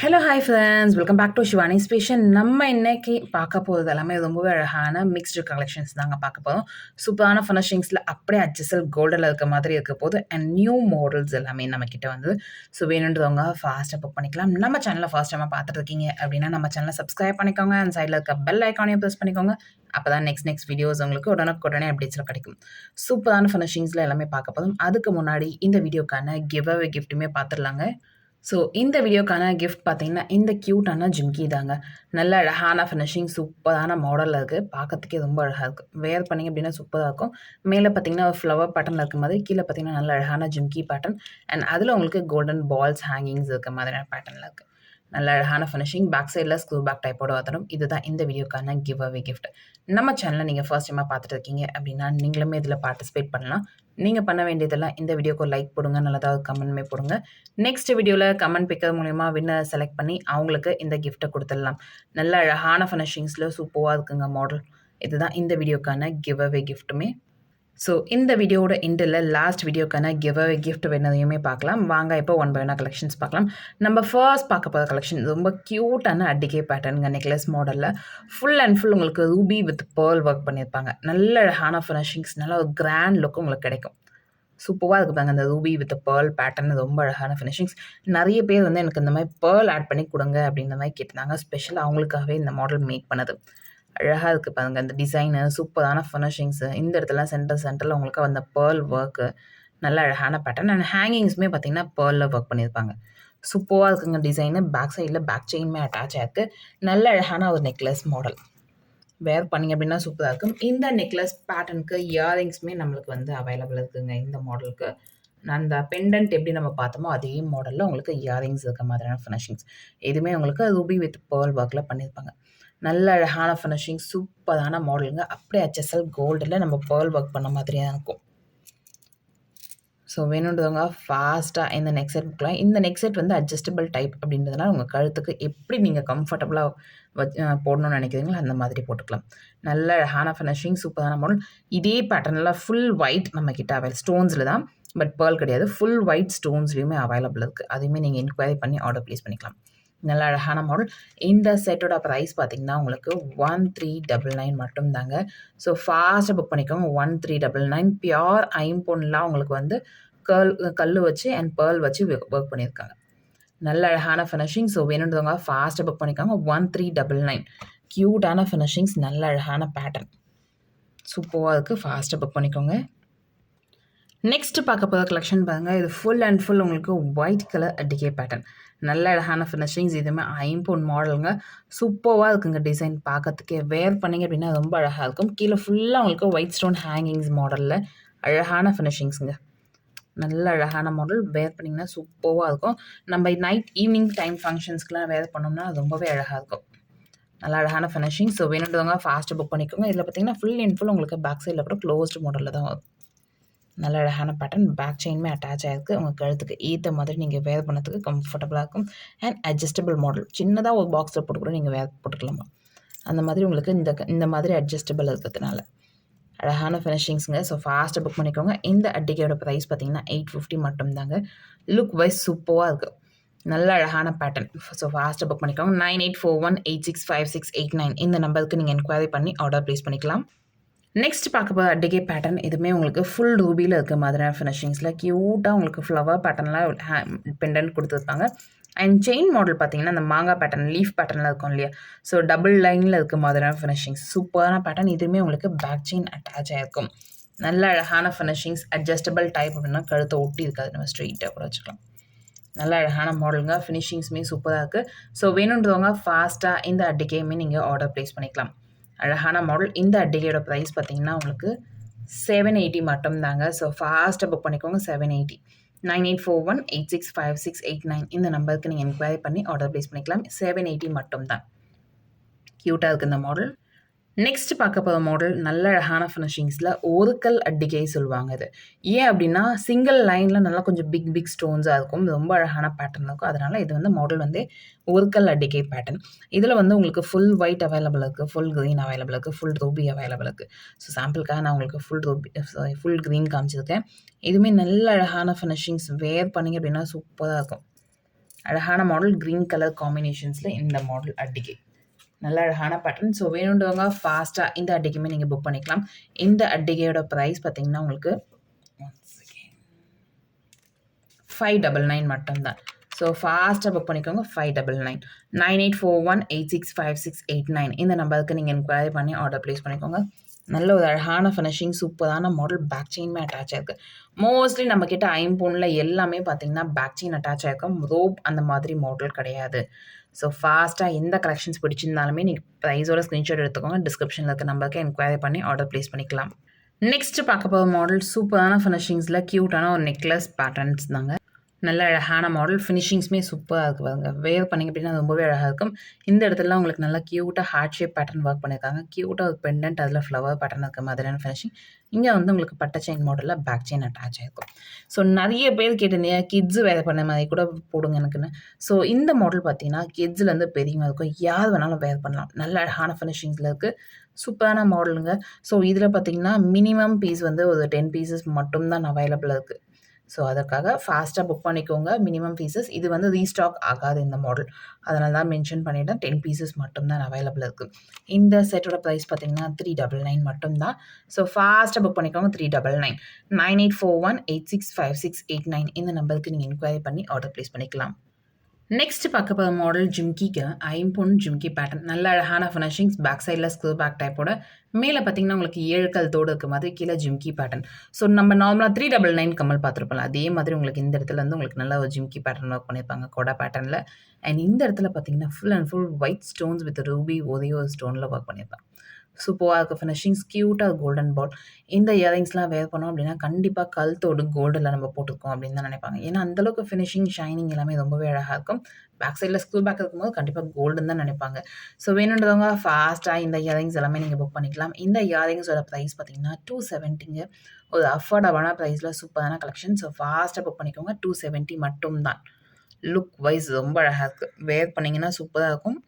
Hello hi friends welcome back to Shivani ஸ்பேஷன் நம்ம இன்னைக்கு பார்க்க போகிறது எல்லாமே ரொம்பவே அழகான மிக்ஸ்டு கலெக்ஷன்ஸ் தாங்க பார்க்க போகிறோம் சூப்பரான ஃபினிஷிங்ஸில் அப்படியே அட்ஜஸ்டல் கோல்டில் இருக்க மாதிரி இருக்க போது அண்ட் நியூ மாடல்ஸ் எல்லாமே நம்ம கிட்ட வந்து ஸோ வேணுன்றவங்க ஃபாஸ்ட்டாக புக் பண்ணிக்கலாம். நம்ம சேனலை ஃபர்ஸ்ட் டைமாக பார்த்துட்டு இருக்கீங்க அப்படின்னா நம்ம சேனலை சப்ஸ்கிரைப் பண்ணிக்கோங்க. அண்ட் சைடில் இருக்க பெல் ஐக்கானையும் ப்ரெஸ் பண்ணிக்கோங்க. அப்போ தான் நெக்ஸ்ட் நெக்ஸ்ட் வீடியோஸ் உங்களுக்கு உடனுக்குடனே அப்டேட்ஸில் கிடைக்கும். சூப்பரான ஃபினிஷிங்ஸில் எல்லாமே பார்க்க போதும் அதுக்கு முன்னாடி இந்த வீடியோக்கான கிவ் அவே கிஃப்ட்டுமே பார்த்துடலாங்க. ஸோ இந்த வீடியோக்கான கிஃப்ட் பார்த்தீங்கன்னா இந்த க்யூட்டான ஜிம்கி தாங்க. நல்ல அழகான ஃபினிஷிங் சூப்பரான மாடலில் இருக்குது பார்க்கறதுக்கே ரொம்ப அழகாக இருக்குது வேர் பண்ணிங்க அப்படின்னா சூப்பராக இருக்கும். மேலே பார்த்தீங்கன்னா ஒரு ஃப்ளவர் பேட்டர்னில் இருக்க மாதிரி கீழே பார்த்தீங்கன்னா நல்ல அழகான ஜிம்கி பேட்டர்ன் அண்ட் அதில் உங்களுக்கு கோல்டன் பால்ஸ் ஹேங்கிங்ஸ் இருக்க மாதிரியான பேட்டர்னில் இருக்குது நல்ல அழகான ஃபினிஷிங் பேக் சைடில் ஸ்க்ரூ பேக் டைப்போட வந்துடும் இதுதான் இந்த வீடியோக்கான கிவ் அவே கிஃப்ட் நம்ம சேனலில் நீங்கள் ஃபர்ஸ்ட் டைமாக பார்த்துட்டு இருக்கீங்க அப்படின்னா நீங்களுமே இதில் பார்ட்டிசிபேட் பண்ணலாம். நீங்கள் பண்ண வேண்டியதெல்லாம் இந்த வீடியோக்கு லைக் போடுங்க நல்லதாக கமெண்ட்மே போடுங்க. நெக்ஸ்ட் வீடியோவில் கமெண்ட் பிக்கர் மூலிமா வின்னர் செலக்ட் பண்ணி அவங்களுக்கு இந்த கிஃப்ட்டை கொடுத்துடலாம். நல்ல அழகான ஃபினிஷிங்ஸில் சூப்பராக இருக்குங்க மாடல் இதுதான் இந்த வீடியோக்கான கிவ் அவே கிஃப்ட்டுமே ஸோ இந்த வீடியோட இண்டில் லாஸ்ட் வீடியோக்கான கிவ் அவே கிஃப்ட் வேணதையுமே பார்க்கலாம். வாங்க இப்போ ஒன் பை ஒன்னா கலெக்ஷன்ஸ் பார்க்கலாம். நம்ம ஃபர்ஸ்ட் பார்க்க போகிற கலெக்ஷன் ரொம்ப க்யூட்டான அடிக்கே பேட்டர்னுங்க நெக்லஸ் மாடலில் ஃபுல் அண்ட் ஃபுல் உங்களுக்கு ரூபி வித் பேர்ல் ஒர்க் பண்ணியிருப்பாங்க. நல்ல அழகான ஃபினிஷிங்ஸ் நல்ல ஒரு கிராண்ட் லுக் உங்களுக்கு கிடைக்கும். சூப்பராக இருக்குது பாருங்க அந்த ரூபி வித் பேர்ல் பேட்டர்ன் ரொம்ப அழகான ஃபினிஷிங்ஸ் நிறைய பேர் வந்து எனக்கு இந்த மாதிரி பேர்ல் ஆட் பண்ணி கொடுங்க அப்படின்ற மாதிரி கேட்டிருந்தாங்க. ஸ்பெஷலாக அவங்களுக்காகவே இந்த மாடல் மேக் பண்ணது. அழகாக இருக்குது பாருங்கள் அந்த டிசைனு சூப்பரான ஃபினிஷிங்ஸு இந்த இடத்துல சென்டர் சென்டரில் உங்களுக்கு அந்த பேர்ல் ஒர்க்கு நல்ல அழகான பேட்டர்ன் அண்ட் ஹேங்கிங்ஸுமே பார்த்தீங்கன்னா பேர்லில் ஒர்க் பண்ணியிருப்பாங்க. சூப்பராக இருக்குங்க டிசைனு பேக் சைடில் பேக் செயினுமே அட்டாச் ஆகிருக்கு நல்ல அழகான ஒரு நெக்லஸ் மாடல் வேர் பண்ணிங்க அப்படின்னா சூப்பராக இருக்கும். இந்த நெக்லஸ் பேட்டர்னுக்கு இயரிங்ஸுமே நம்மளுக்கு வந்து அவைலபிள் இருக்குங்க. இந்த மாடலுக்கு அந்த பெண்டன்ட் எப்படி நம்ம பார்த்தோமோ அதே மாடலில் உங்களுக்கு இயரிங்ஸ் இருக்க மாதிரியான ஃபினிஷிங்ஸ் எதுவுமே உங்களுக்கு ரூபி வித் பேர்ல் ஒர்க்கில் பண்ணியிருப்பாங்க. நல்ல அழகான ஃபினிஷிங் சூப்பரான மாடலுங்க அப்படியே ஹெச்எஸ்எல் கோல்டில் நம்ம பேர்ல் ஒர்க் பண்ண மாதிரியாக இருக்கும். ஸோ வேணுன்றவங்க ஃபாஸ்ட்டாக இந்த நெக் செட் புக்கலாம் இந்த நெக் செட் வந்து அட்ஜஸ்டபிள் டைப் அப்படின்றதுனால உங்கள் கழுத்துக்கு எப்படி நீங்கள் கம்ஃபர்டபுளாக வச்சு போடணும்னு நினைக்கிறீங்களோ அந்த மாதிரி போட்டுக்கலாம். நல்ல அழகான ஃபினிஷிங் சூப்பரான மாடல் இதே பேட்டர்னில் ஃபுல் ஒயிட் நம்ம கிட்ட அவைல் ஸ்டோன்ஸில் தான். பட் பேர்ல் கிடையாது. ஃபுல் ஒயிட் ஸ்டோன்ஸ்லேயுமே அவைலபிள் இருக்குது அதையுமே நீங்கள் என்கொயரி பண்ணி ஆர்டர் ப்ளேஸ் பண்ணிக்கலாம். நல்ல அழகான மாடல் இந்த செட்டோட ப்ரைஸ் பார்த்தீங்கன்னா உங்களுக்கு ஒன் த்ரீ டபுள் நைன் மட்டும்தாங்க. ஸோ ஃபாஸ்ட்டாக புக் பண்ணிக்கோங்க. One three double nine pure ஐம்பொன்லாம் உங்களுக்கு வந்து கேர்ள் கல் வச்சு அண்ட் பேர்ல் வச்சு ஒர்க் பண்ணியிருக்காங்க. நல்ல அழகான ஃபினிஷிங் ஸோ வேணுன்றவங்க ஃபாஸ்ட்டாக புக் பண்ணிக்கோங்க. ஒன் த்ரீ டபுள் நைன் க்யூட்டான ஃபினிஷிங்ஸ் நல்ல அழகான பேட்டர்ன் சூப்பராக இருக்குது ஃபாஸ்ட்டாக புக் பண்ணிக்கோங்க. நெக்ஸ்ட் பார்க்க போகிற கலெக்ஷன் பாருங்கள் இது ஃபுல் அண்ட் ஃபுல் உங்களுக்கு ஒயிட் கலர் அடிக்கே பேட்டர்ன் நல்ல அழகான ஃபினிஷிங்ஸ் இதுவுமே ஐம்பொன் மாடலுங்க சூப்பராக இருக்குங்க டிசைன் பார்க்கறதுக்கே. வேர் பண்ணிங்க அப்படின்னா ரொம்ப அழகாக இருக்கும். கீழே ஃபுல்லாக உங்களுக்கு ஒயிட் ஸ்டோன் ஹேங்கிங்ஸ் மாடலில் அழகான ஃபினிஷிங்ஸுங்க நல்ல அழகான மாடல் வேர் பண்ணிங்கன்னா சூப்பராக இருக்கும். நம்ம நைட் ஈவினிங் டைம் ஃபங்க்ஷன்ஸ்க்குலாம் வேர் பண்ணோம்னா ரொம்பவே அழகாக இருக்கும். நல்ல அழகான ஃபினிஷிங் ஸோ வேணுன்றவங்க ஃபாஸ்ட்டு புக் பண்ணிக்கோங்க. இதில் பார்த்தீங்கன்னா ஃபுல் அண்ட் ஃபுல் உங்களுக்கு பேக் சைடில் கூட க்ளோஸ்டு மாடலில் தான் வரும். நல்ல அழகான பேட்டர்ன் பேக் செயினுமே அட்டாச் ஆகிருக்கு உங்கள் கழுத்துக்கு ஏற்ற மாதிரி நீங்கள் வேர் பண்ணதுக்கு கம்ஃபர்டபுளாக இருக்கும். அண்ட் அட்ஜஸ்டபிள் மாடல் சின்னதாக ஒரு பாக்ஸில் போட்டு கூட நீங்கள் வேர் போட்டுக்கலாமா? அந்த மாதிரி உங்களுக்கு இந்த இந்த மாதிரி அட்ஜஸ்டபிள் இருக்கிறதுனால. அழகான ஃபினிஷிங்ஸுங்க ஸோ ஃபாஸ்ட்டாக புக் பண்ணிக்கோங்க. இந்த அட்டிகையோட ப்ரைஸ் பார்த்தீங்கன்னா எயிட் ஃபிஃப்டி மட்டும் தாங்க லுக் வைஸ் சூப்பராக இருக்குது நல்ல அழகான பேட்டர்ன் ஸோ ஃபாஸ்ட்டாக புக் பண்ணிக்கோங்க. Nine eight four one eight six five six eight nine இந்த நம்பருக்கு நீங்கள் என்கொயரி பண்ணி ஆர்டர் ப்ளேஸ் பண்ணிக்கலாம். நெக்ஸ்ட் பார்க்க போகிற பேட்டர்ன் இதுவுமே உங்களுக்கு ஃபுல் ரூபியில் இருக்க மாதிரியான ஃபினிஷிங்ஸில் க்யூட்டாக உங்களுக்கு ஃப்ளவர் பேட்டர்ன்லாம் பெண்டன்ட் கொடுத்துருப்பாங்க அண்ட் செயின் மாடல் பார்த்தீங்கன்னா அந்த மாங்காய் பேட்டர்ன் லீஃப் பேட்டர்னில் இருக்கும் இல்லையா? ஸோ டபுள் லைனில் இருக்க மாதிரியான ஃபினிஷிங்ஸ் சூப்பரான பேட்டர்ன் இதுவுமே உங்களுக்கு பேக் செயின் அட்டாச் ஆகிருக்கும் நல்ல அழகான ஃபினிஷிங்ஸ் அட்ஜஸ்டபிள் டைப் அப்படின்னா கழுத்தை ஒட்டி இருக்காது. நம்ம ஸ்ட்ரெயிட்டாக கூட வச்சுக்கலாம். நல்ல அழகான மாடலுங்க ஃபினிஷிங்ஸுமே சூப்பராக இருக்குது ஸோ வேணுன்றவங்க ஃபாஸ்ட்டாக இந்த அட்டிக்கையுமே நீங்கள் ஆர்டர் ப்ளேஸ் பண்ணிக்கலாம். அழகான மாடல் இந்த அட்டிகையோட ப்ரைஸ் பார்த்தீங்கன்னா உங்களுக்கு செவன் எயிட்டி மட்டும் தாங்க ஸோ ஃபாஸ்ட்டாக புக் பண்ணிக்கோங்க seven eighty nine eight four one eight six five six eight nine இந்த நம்பருக்கு நீங்கள் என்கொயரி பண்ணி ஆர்டர் ப்ளேஸ் பண்ணிக்கலாம். செவன் எயிட்டி மட்டும் தான் க்யூட்டாக இருக்குது இந்த மாடல் நெக்ஸ்ட் பார்க்க போகிற மாடல் நல்ல அழகான ஃபினிஷிங்ஸில் ஒருக்கல் அட்டிகை சொல்லுவாங்க இது. ஏன் அப்படின்னா சிங்கிள் லைனில் நல்லா கொஞ்சம் பிக் பிக் ஸ்டோன்ஸாக இருக்கும். ரொம்ப அழகான பேட்டர்ன் இருக்கும். அதனால் இது வந்து மாடல் வந்து ஒருக்கல் அட்டிகை பேட்டர்ன் இதில் வந்து உங்களுக்கு ஃபுல் ஒயிட் அவைலபிள் இருக்குது ஃபுல் க்ரீன் அவைலபிள் இருக்குது ஃபுல் ரூபி அவைலபிள் இருக்குது ஸோ சாம்பிளுக்காக நான் உங்களுக்கு ஃபுல் ரூபி ஃபுல் க்ரீன் காமிச்சிருக்கேன். இதுவுமே நல்ல அழகான ஃபினிஷிங்ஸ் வேர் பண்ணிங்க அப்படின்னா சூப்பராக இருக்கும். அழகான மாடல் க்ரீன் கலர் காம்பினேஷன்ஸில் இந்த மாடல் அட்டிகை. நல்ல அழகான பேட்டர்ன் ஸோ வேணுன்றவங்க ஃபாஸ்ட்டாக இந்த அட்டிக்குமே நீங்கள் புக் பண்ணிக்கலாம். இந்த அட்டிகையோட ப்ரைஸ் பார்த்தீங்கன்னா உங்களுக்கு ஃபைவ் டபுள் நைன் மட்டும்தான். ஸோ ஃபாஸ்ட்டாக புக் பண்ணிக்கோங்க five double nine nine eight four one eight six five six eight nine இந்த நம்பருக்கு நீங்கள் என்கொயரி பண்ணி ஆர்டர் ப்ளேஸ் பண்ணிக்கோங்க. நல்ல ஒரு அழகான ஃபினிஷிங் சூப்பரான மாடல் பேக் செயினுமே அட்டாச் ஆயிருக்கு. மோஸ்ட்லி நம்மக்கிட்ட ஐம்போனில் எல்லாமே பார்த்தீங்கன்னா பேக் செயின் அட்டாச் ஆகிருக்கும் ரோப் அந்த மாதிரி மாடல் கிடையாது. ஸோ ஃபாஸ்ட்டாக எந்த கலெக்ஷன்ஸ் பிடிச்சிருந்தாலுமே நீங்கள் ப்ரைஸோட ஸ்க்ரீன்ஷாட் எடுத்துக்கோங்க. டிஸ்கிரிப்ஷனில் இருக்க நம்பருக்கு என்கொயரி பண்ணி ஆர்டர் ப்ளேஸ் பண்ணிக்கலாம். நெக்ஸ்ட் பார்க்க போகிற மாடல் சூப்பரான ஃபினிஷிங்ஸில் க்யூட்டான ஒரு நெக்லஸ் பேட்டர்ன்ஸ் தாங்க. நல்ல அழகான மாடல் ஃபினிஷிங்ஸுமே சூப்பராக இருக்குது பாருங்க. வேர் பண்ணிங்க அப்படின்னா ரொம்பவே அழகாக இருக்கும். இந்த இடத்துல உங்களுக்கு நல்லா க்யூட்டாக ஹார்ட் ஷேப் பேட்டர்ன் ஒர்க் பண்ணியிருக்காங்க க்யூட்டாக ஒரு பெண்டன்ட் அதில் ஃப்ளவர் பேட்டர்ன் இருக்க மாதிரியான ஃபினிஷிங் இங்கே வந்து உங்களுக்கு பட்டை செயின் மாடலில் பேக் செயின் அட்டாச் ஆகிருக்கும் ஸோ நிறைய பேர் கேட்டிருந்தீங்க கிட்ஸு வேறு பண்ண மாதிரி கூட போடுங்க எனக்குன்னு. ஸோ இந்த மாடல் பார்த்தீங்கன்னா கிட்ஸ்லேருந்து பெரியவங்க இருக்கும் யார் வேணாலும் வேர் பண்ணலாம். நல்ல அழகான ஃபினிஷிங்ஸில் இருக்குது சூப்பரான மாடலுங்க ஸோ இதில் பார்த்தீங்கன்னா மினிமம் பீஸ் வந்து ஒரு டென் பீசஸ் மட்டும்தான் அவைலபிளாக இருக்குது ஸோ அதற்காக ஃபாஸ்ட்டாக புக் பண்ணிக்கோங்க. மினிமம் பீசஸ் இது வந்து ரீஸ்டாக் ஆகாது இந்த மாடல் அதனால தான் மென்ஷன் பண்ணிவிட்டேன் டென் பீசஸ் மட்டும்தான் அவைலபிள் இருக்குது இந்த செட்டோட ப்ரைஸ் பார்த்தீங்கன்னா த்ரீ டபுள் நைன் மட்டும்தான். ஸோ ஃபாஸ்ட்டாக புக் பண்ணிக்கோங்க. Three double nine nine eight four one eight six five six eight nine இந்த நம்பருக்கு நீங்கள் என்கொயரி பண்ணி ஆர்டர் ப்ளேஸ் பண்ணிக்கலாம். நெக்ஸ்ட் பார்க்க போகிற மாடல் ஜிம்கிக்கு ஐம்பொன் ஜிம்கி பேட்டர்ன் நல்ல அழகான ஃபினிஷிங்ஸ் பேக் சைடில் ஸ்க்ரூ பேக் டைப்போட மேலே பார்த்தீங்கன்னா உங்களுக்கு ஏழு கல் தோடு இருக்க மாதிரி கீழே ஜிம்கி பேட்டர்ன் ஸோ நம்ம நார்மலாக த்ரீ டபுள் நைன் கமல் பார்த்துருப்போம் அதே மாதிரி உங்களுக்கு இந்த இடத்துல வந்து உங்களுக்கு நல்ல ஒரு ஜிம்கி பேட்டர்ன் ஒர்க் பண்ணியிருப்பாங்க கொடா பேட்டர்னில் அண்ட் இந்த இடத்துல பார்த்தீங்கன்னா full and full white stones with ruby ஒரே ஒரு ஸ்டோனில் ஒர்க் பண்ணியிருப்பாங்க. சூப்பராக இருக்குது ஃபினிஷிங் க்யூட்டாக கோல்டன் பால் இந்த இயரிங்ஸ்லாம் வேர் பண்ணோம் அப்படின்னா கண்டிப்பாக கழுத்தோடு கோல்டில் நம்ம போட்டுருக்கோம் அப்படின்னு தான் நினைப்பாங்க. ஏன்னா அந்தளவுக்கு ஃபினிஷிங் ஷைனிங் எல்லாமே ரொம்பவே அழகாக இருக்கும். பேக் சைடில் ஸ்க்ரூ பேக் இருக்கும்போது கண்டிப்பாக கோல்டுன்னு தான் நினைப்பாங்க. ஸோ வேணுன்றவங்க ஃபாஸ்ட்டாக இந்த இயரிங்ஸ் எல்லாமே நீங்கள் புக் பண்ணிக்கலாம். இந்த இயரிங்ஸோட ப்ரைஸ் பார்த்தீங்கன்னா டூ செவன்ட்டிங்க ஒரு அஃபோர்டபுளான ப்ரைஸில் சூப்பரான கலெக்ஷன் ஸோ ஃபாஸ்ட்டாக புக் பண்ணிக்கோங்க. டூ செவன்ட்டி மட்டும்தான். லுக் வைஸ் ரொம்ப அழகாக இருக்குது வேர் பண்ணிங்கன்னா சூப்பராக இருக்கும்.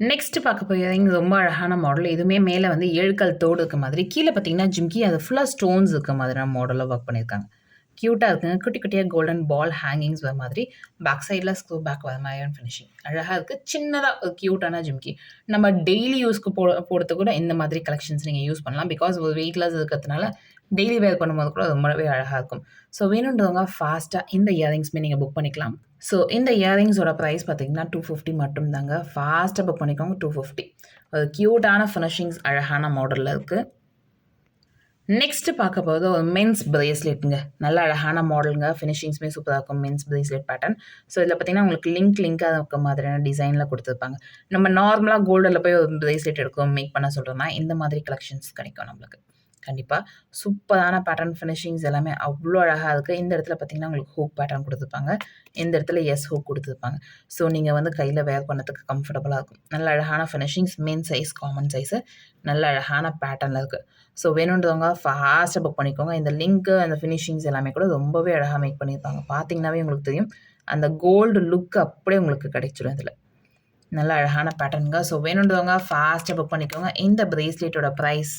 நெக்ஸ்ட் பார்க்க போயிருந்தீங்க ரொம்ப அழகான மாடல் இதுவுமே மேலே வந்து ஏழுக்கல் தோடு இருக்க மாதிரி. கீழே பார்த்தீங்கன்னா ஜிம்கி அது ஃபுல்லாக ஸ்டோன்ஸ் இருக்க மாதிரியான மாடலில் ஒர்க் பண்ணியிருக்காங்க. க்யூட்டாக இருக்குங்க. குட்டி குட்டியாக கோல்டன் பால் ஹேங்கிங்ஸ் வர மாதிரி. பேக் சைடில் ஸ்க்ரூ பேக் வர மாதிரியான ஃபினிஷிங் அழகாக இருக்குது சின்னதாக ஒரு க்யூட்டான ஜிம்கி. நம்ம டெய்லி யூஸ்க்கு போ போடுறது கூட இந்த மாதிரி கலெக்ஷன்ஸ் நீங்கள் யூஸ் பண்ணலாம். பிகாஸ் ஒரு வெயிட்லெஸ் இருக்கிறதுனால டெய்லி வேர் பண்ணும்போது கூட ரொம்பவே அழகாக இருக்கும். ஸோ வேணுன்றவங்க ஃபாஸ்ட்டாக இந்த இயரிங்ஸ்மே நீங்கள் புக் பண்ணிக்கலாம். ஸோ இந்த இயரிங்ஸோட ப்ரைஸ் பார்த்தீங்கன்னா டூ ஃபிஃப்டி மட்டும்தாங்க. ஃபாஸ்ட்டாக புக் பண்ணிக்கோங்க டூ ஃபிஃப்டி ஒரு க்யூட்டான ஃபினிஷிங்ஸ் அழகான மாடலில் இருக்குது நெக்ஸ்ட்டு பார்க்க போகிறது ஒரு மென்ஸ் பிரேஸ்லெட்டுங்க நல்ல அழகான மாடலுங்க ஃபினிஷிங்ஸுமே சூப்பராக இருக்கும் மென்ஸ் பிரேஸ்லெட் பேட்டர்ன் ஸோ இதில் பார்த்தீங்கன்னா உங்களுக்கு லிங்க் லிங்காக இருக்க மாதிரியான டிசைனில் கொடுத்துருப்பாங்க. நம்ம நார்மலாக கோல்டில் போய் ஒரு பிரேஸ்லெட் எடுக்கும் மேக் பண்ண சொல்கிறோம்னா இந்த மாதிரி கலெக்ஷன்ஸ் கிடைக்கும் நம்மளுக்கு. கண்டிப்பாக சூப்பரான பேட்டர்ன் ஃபினிஷிங்ஸ் எல்லாமே அவ்வளோ அழகாக இருக்குது இந்த இடத்துல பார்த்தீங்கன்னா உங்களுக்கு ஹூக் பேட்டர்ன் கொடுத்துருப்பாங்க. இந்த இடத்துல எஸ் ஹூக் கொடுத்துருப்பாங்க. ஸோ நீங்கள் வந்து கையில் வேர் பண்ணதுக்கு கம்ஃபர்டபுளாக இருக்கும். நல்ல அழகான finishings main size common size நல்ல அழகான பேட்டர்னில் இருக்குது ஸோ வேணுன்றவங்க ஃபாஸ்ட்டாக புக் பண்ணிக்கோங்க. இந்த லிங்க்கு அந்த ஃபினிஷிங்ஸ் எல்லாமே கூட ரொம்பவே அழகாக மேக் பண்ணியிருப்பாங்க பார்த்தீங்கன்னாவே உங்களுக்கு தெரியும். அந்த கோல்டு லுக் அப்படியே உங்களுக்கு கிடைச்சிடும் இதில். நல்ல அழகான பேட்டர்னுங்க ஸோ வேணுன்றவங்க ஃபாஸ்ட்டாக புக் பண்ணிக்கோங்க. இந்த ப்ரேஸ்லெட்டோட ப்ரைஸ்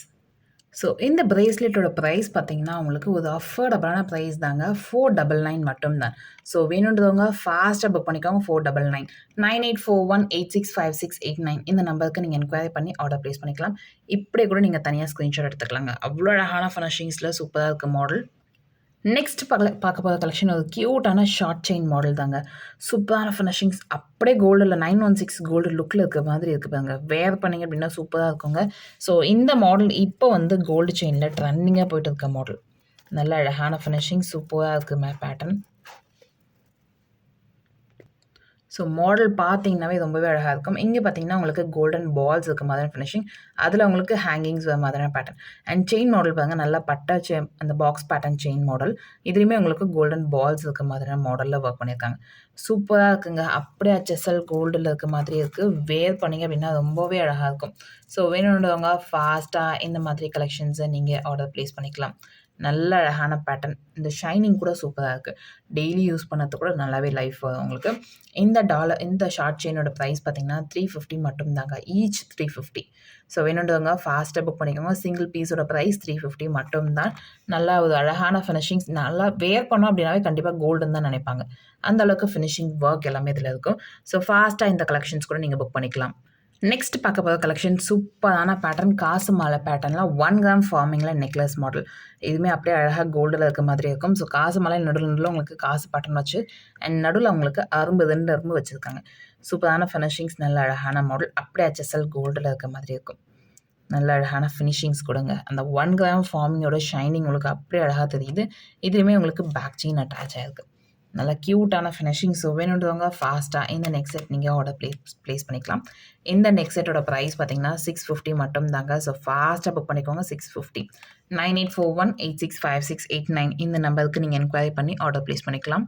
ஸோ இந்த ப்ரேஸ்லெட்டோட ப்ரைஸ் பார்த்தீங்கன்னா உங்களுக்கு ஒரு அஃபோர்டபுளான ப்ரைஸ் தாங்க. ஃபோர் டபுள் நைன் மட்டும்தான். ஸோ வேணுன்றவங்க ஃபாஸ்ட்டாக புக் பண்ணிக்கோங்க. Four double nine nine eight four one eight six five six eight nine இந்த நம்பருக்கு நீங்கள் என்கொயரி பண்ணி ஆர்டர் ப்ளேஸ் பண்ணிக்கலாம். இப்படியே கூட நீங்கள் தனியாக ஸ்க்ரீன்ஷாட் எடுத்துக்கலாங்க. அவ்வளோ அழகான ஃபினிஷிங்ஸில் சூப்பராக இருக்க மாடல் நெக்ஸ்ட் பார்க்க பார்க்க போகிற கலெக்ஷன் ஒரு க்யூட்டான ஷார்ட் செயின் மாடல் தாங்க. சூப்பரான ஃபினிஷிங்ஸ் அப்படியே கோல்டில் நைன் ஒன் சிக்ஸ் கோல்டு லுக்கில் இருக்கிற மாதிரி இருக்குது பாருங்க. வேர் பண்ணிங்க அப்படின்னா சூப்பராக இருக்குங்க. ஸோ இந்த மாடல் இப்போ வந்து கோல்டு செயினில் ட்ரெண்டிங்காக போயிட்டு இருக்க மாடல் நல்ல அழகான ஃபினிஷிங் சூப்பராக இருக்குது மே பேட்டர்ன் ஸோ மாடல் பார்த்தீங்கன்னாவே ரொம்பவே அழகாக இருக்கும். இங்கே பார்த்தீங்கன்னா உங்களுக்கு கோல்டன் பால்ஸ் இருக்க மாதிரியான ஃபினிஷிங் அதில் உங்களுக்கு ஹேங்கிங்ஸ் வர மாதிரியான பேட்டர்ன் அண்ட் செயின் மாடல் பாருங்கள் நல்லா பட்டா செ அந்த பாக்ஸ் பேட்டர்ன் செயின் மாடல் இதுலேயுமே உங்களுக்கு கோல்டன் பால்ஸ் இருக்க மாதிரியான மாடலில் ஒர்க் பண்ணியிருக்காங்க சூப்பராக இருக்குங்க. அப்படியே செசல் கோல்டில் இருக்க மாதிரி இருக்குது வேர் பண்ணிங்க அப்படின்னா ரொம்பவே அழகாக இருக்கும். ஸோ வேணுன்றவங்க ஃபாஸ்ட்டாக இந்த மாதிரி கலெக்ஷன்ஸை நீங்கள் ஆர்டர் ப்ளேஸ் பண்ணிக்கலாம். நல்ல அழகான பேட்டர்ன் இந்த ஷைனிங் கூட சூப்பராக இருக்குது டெய்லி யூஸ் பண்ணது கூட நல்லாவே லைஃப் வரும் உங்களுக்கு. இந்த டாலர் இந்த ஷார்ட் செயினோட ப்ரைஸ் பார்த்தீங்கன்னா த்ரீ ஃபிஃப்டி மட்டும்தாங்க. ஈச் த்ரீ ஃபிஃப்டி ஸோ வேணுன்றவங்க ஃபாஸ்ட்டாக புக் பண்ணிக்கோங்க. சிங்கிள் பீஸோட ப்ரைஸ் த்ரீ ஃபிஃப்டி மட்டும் தான் நல்லா ஒரு அழகான ஃபினிஷிங்ஸ் நல்லா வேர் பண்ணோம் அப்படின்னாவே கண்டிப்பாக கோல்டுன்னு தான் நினைப்பாங்க. அந்தளவுக்கு ஃபினிஷிங் ஒர்க் எல்லாமே இதில் இருக்கும். ஸோ ஃபாஸ்ட்டாக இந்த கலெக்ஷன்ஸ் கூட நீங்கள் புக் பண்ணிக்கலாம். நெக்ஸ்ட் பார்க்க போகிற கலெக்ஷன் சூப்பரான பேட்டர்ன் காசு மாலை பேட்டர்னில் ஒன் கிராம் ஃபார்மிங்கில் நெக்லஸ் மாடல் இதுவுமே அப்படியே அழகாக கோல்டில் இருக்க மாதிரி இருக்கும். ஸோ காசு மாலை நடுவில் நடுவில் உங்களுக்கு காசு பேட்டர்ன் வச்சு அண்ட் நடுவில் உங்களுக்கு அரும்பு ரெண்டு அரும்பு வச்சுருக்காங்க. சூப்பரான ஃபினிஷிங்ஸ் நல்ல அழகான மாடல் அப்படியே ஹெச்எஸ்எல் கோல்டில் இருக்க மாதிரி இருக்கும். நல்ல அழகான ஃபினிஷிங்ஸ் கொடுங்க. அந்த ஒன் கிராம் ஃபார்மிங்கோட ஷைனிங் உங்களுக்கு அப்படியே அழகாக தெரியுது. இதுலேயுமே உங்களுக்கு பேக் செயின் அட்டாச் ஆகிருக்கு நல்லா க்யூட்டான ஃபினிஷிங் ஸோ வேணுன்றவங்க ஃபாஸ்ட்டாக இந்த நெக் செட் நீங்கள் ஆர்டர் ப்ளேஸ் ப்ளேஸ் பண்ணிக்கலாம். இந்த நெக் செட்டோட ப்ரைஸ் பார்த்தீங்கன்னா சிக்ஸ் ஃபிஃப்டி மட்டும் தாங்க. ஸோ ஃபாஸ்ட்டாக புக் பண்ணிக்கோங்க six fifty nine eight four one eight six five six eight nine இந்த நம்பருக்கு நீங்கள் என்கொயரி பண்ணி ஆர்டர் ப்ளேஸ் பண்ணிக்கலாம்.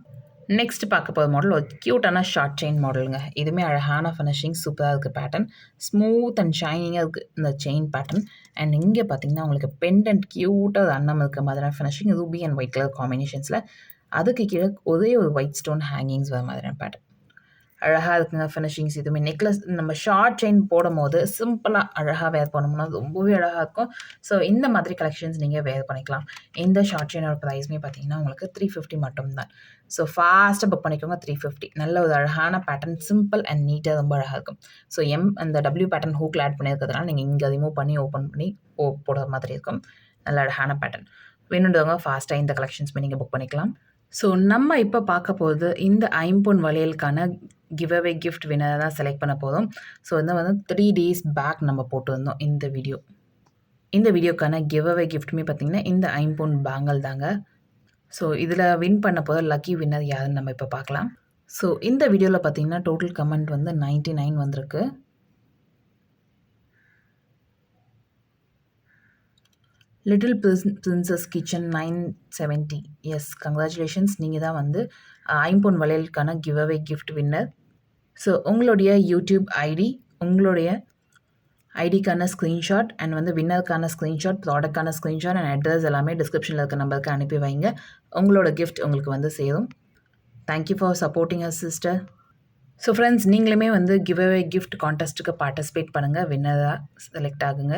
நெக்ஸ்ட் பார்க்க போகிற மாடல் ஒரு க்யூட்டான ஷார்ட் செயின் மாடலுங்க இதுவுமே அழகான ஃபினிஷிங் சூப்பராக இருக்குது பேட்டர்ன் ஸ்மூத் அண்ட் ஷைனிங்காக இருக்குது இந்த செயின் பேட்டர்ன் அண்ட் இங்கே பார்த்தீங்கன்னா உங்களுக்கு பெண்டன்ட் க்யூட்டாக அன்னம் இருக்க மாதிரியான finishing ruby and white colour காம்பினேஷன்ஸில் அதுக்கு கீழே ஒரே ஒரு ஒயிட் ஸ்டோன் ஹேங்கிங்ஸ் வர மாதிரியான பேட்டர்ன் அழகாக இருக்குங்க ஃபினிஷிங்ஸ் இதுவுமே நெக்லஸ் நம்ம ஷார்ட் செயின் போடும் போது சிம்பிளாக அழகாக வேர் பண்ணோம்னா ரொம்பவே அழகாக இருக்கும். ஸோ இந்த மாதிரி கலெக்ஷன்ஸ் நீங்கள் வேர் பண்ணிக்கலாம். இந்த ஷார்ட் செயினோட ப்ரைஸ்மே பார்த்தீங்கன்னா உங்களுக்கு த்ரீ ஃபிஃப்டி மட்டும்தான். ஸோ ஃபாஸ்ட்டாக புக் பண்ணிக்கோங்க த்ரீ ஃபிஃப்டி நல்ல ஒரு அழகான பேட்டர்ன் சிம்பிள் அண்ட் நீட்டாக ரொம்ப அழகாக இருக்கும். ஸோ எம் அந்த டபிள்யூ பேட்டர்ன் ஹூக்கில் ஆட் பண்ணியிருக்கிறதுனால நீங்கள் இங்கே ரிமூவ் பண்ணி ஓப்பன் பண்ணி ஓ போடுற மாதிரி இருக்கும். நல்ல அழகான பேட்டர்ன் வேணுன்றவங்க ஃபாஸ்ட்டாக இந்த கலெக்ஷன்ஸ்மே நீங்கள் புக் பண்ணிக்கலாம். ஸோ நம்ம இப்போ பார்க்க போகிறது இந்த ஐம்பொன் வளையலுக்கான கிவ் அவே கிஃப்ட் வினரை தான் செலக்ட் பண்ண போதும் ஸோ இந்த வந்து த்ரீ டேஸ் பேக் நம்ம போட்டுருந்தோம் இந்த வீடியோ இந்த வீடியோக்கான கிவ் அவே கிஃப்ட்டுமே பார்த்திங்கன்னா இந்த ஐம்பொன் பேங்கல் தாங்க. ஸோ இதில் வின் பண்ண போது லக்கி வின்னர் யாருன்னு நம்ம இப்போ பார்க்கலாம். ஸோ இந்த வீடியோவில் பார்த்தீங்கன்னா டோட்டல் கமெண்ட் வந்து நைன்ட்டி நைன் வந்திருக்கு. Little prince princess kitchen nine seventy S congratulations நீங்கள் தான் வந்து ஐம்பொன் வளையலுக்கான give away gift winner so உங்களுடைய யூடியூப் ஐடி உங்களுடைய ஐடிக்கான ஸ்க்ரீன்ஷாட் அண்ட் வந்து வின்னருக்கான ஸ்க்ரீன்ஷாட் ப்ராடக்டான ஸ்க்ரீன்ஷாட் அண்ட் அட்ரஸ் எல்லாமே டிஸ்கிரிப்ஷனில் இருக்க நம்பருக்கு அனுப்பி வைங்க. உங்களோட கிஃப்ட் உங்களுக்கு வந்து சேரும். Thank you for supporting us sister so friends நீங்களுமே வந்து கிவ் அவே கிஃப்ட் கான்டெஸ்ட்டுக்கு பார்ட்டிசிபேட் பண்ணுங்கள் வின்னராக செலக்ட் ஆகுங்க.